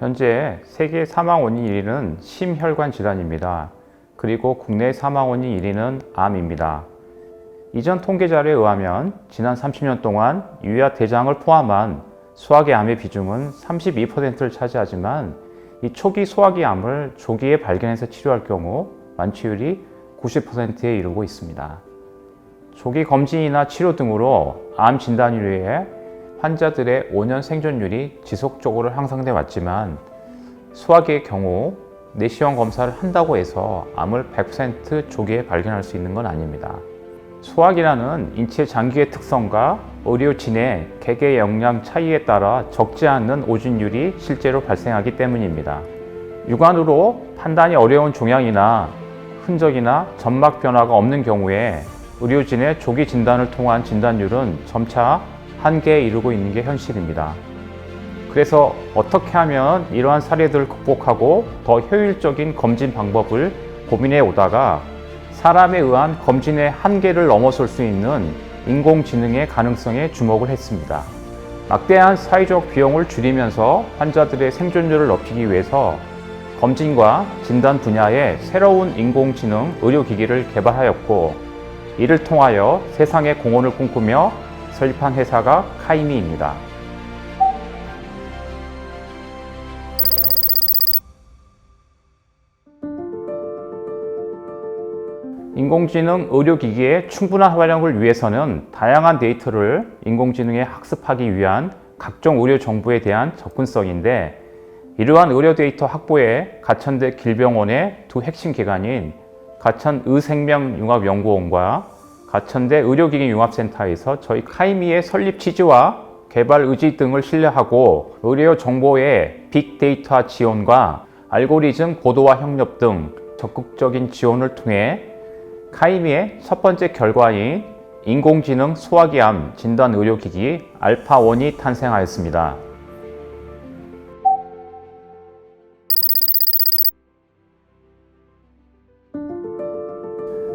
현재 세계 사망 원인 1위는 심혈관 질환입니다. 그리고 국내 사망 원인 1위는 암입니다. 이전 통계 자료에 의하면 지난 30년 동안 유야 대장을 포함한 소화기 암의 비중은 32%를 차지하지만 이 초기 소화기 암을 조기에 발견해서 치료할 경우 완치율이 90%에 이르고 있습니다. 조기 검진이나 치료 등으로 암 진단 이후에 환자들의 5년 생존율이 지속적으로 향상돼 왔지만 소화기의 경우 내시경 검사를 한다고 해서 암을 100% 조기에 발견할 수 있는 건 아닙니다. 소화기라는 인체 장기의 특성과 의료진의 개개 역량 차이에 따라 적지 않은 오진율이 실제로 발생하기 때문입니다. 육안으로 판단이 어려운 종양이나 흔적이나 점막 변화가 없는 경우에 의료진의 조기 진단을 통한 진단율은 점차 한계에 이르고 있는 게 현실입니다. 그래서 어떻게 하면 이러한 사례들을 극복하고 더 효율적인 검진 방법을 고민해 오다가 사람에 의한 검진의 한계를 넘어설 수 있는 인공지능의 가능성에 주목을 했습니다. 막대한 사회적 비용을 줄이면서 환자들의 생존율을 높이기 위해서 검진과 진단 분야에 새로운 인공지능 의료기기를 개발하였고 이를 통하여 세상의 공헌을 꿈꾸며 설립한 회사가 카이미입니다. 인공지능 의료기기의 충분한 활용을 위해서는 다양한 데이터를 인공지능에 학습하기 위한 각종 의료 정보에 대한 접근성인데 이러한 의료 데이터 확보에 가천대 길병원의 두 핵심 기관인 가천의생명융합연구원과 가천대 의료기기 융합센터에서 저희 카이미의 설립 취지와 개발 의지 등을 신뢰하고 의료 정보의 빅데이터 지원과 알고리즘 고도화 협력 등 적극적인 지원을 통해 카이미의 첫 번째 결과인 인공지능 소화기암 진단 의료기기 알파1이 탄생하였습니다.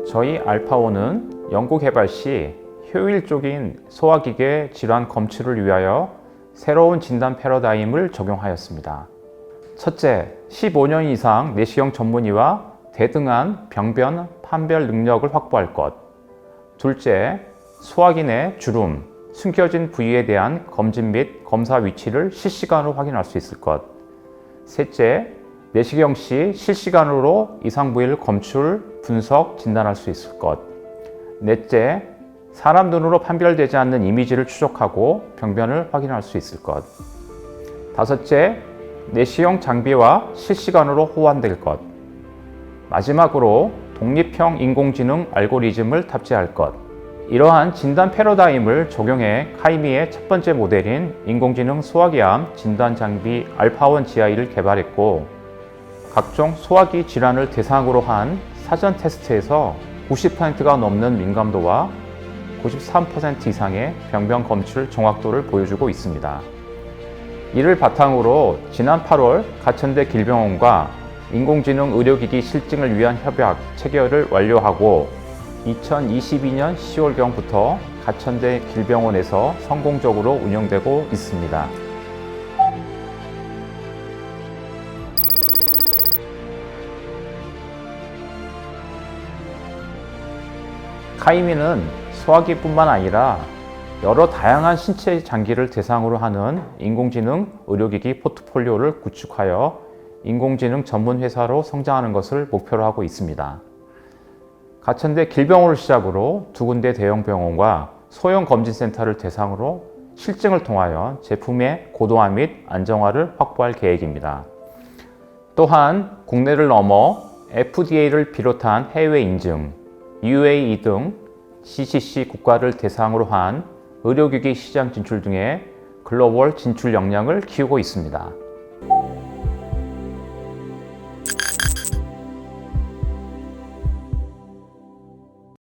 저희 알파1은 연구 개발 시 효율적인 소화기계 질환 검출을 위하여 새로운 진단 패러다임을 적용하였습니다. 첫째, 15년 이상 내시경 전문의와 대등한 병변 판별 능력을 확보할 것. 둘째, 소화기 내 주름, 숨겨진 부위에 대한 검진 및 검사 위치를 실시간으로 확인할 수 있을 것. 셋째, 내시경 시 실시간으로 이상 부위를 검출, 분석, 진단할 수 있을 것. 넷째, 사람 눈으로 판별되지 않는 이미지를 추적하고 병변을 확인할 수 있을 것. 다섯째, 내시경 장비와 실시간으로 호환될 것. 마지막으로 독립형 인공지능 알고리즘을 탑재할 것. 이러한 진단 패러다임을 적용해 카이미의 첫 번째 모델인 인공지능 소화기암 진단 장비 알파1 GI를 개발했고 각종 소화기 질환을 대상으로 한 사전 테스트에서 90%가 넘는 민감도와 93% 이상의 병변 검출 정확도를 보여주고 있습니다. 이를 바탕으로 지난 8월 가천대 길병원과 인공지능 의료기기 실증을 위한 협약 체결을 완료하고 2022년 10월경부터 가천대 길병원에서 성공적으로 운영되고 있습니다. 카이미는 소화기뿐만 아니라 여러 다양한 신체 장기를 대상으로 하는 인공지능 의료기기 포트폴리오를 구축하여 인공지능 전문 회사로 성장하는 것을 목표로 하고 있습니다. 가천대 길병원을 시작으로 두 군데 대형 병원과 소형 검진센터를 대상으로 실증을 통하여 제품의 고도화 및 안정화를 확보할 계획입니다. 또한 국내를 넘어 FDA를 비롯한 해외 인증, UAE 등 CCC 국가를 대상으로 한 의료기기 시장 진출 등의 글로벌 진출 역량을 키우고 있습니다.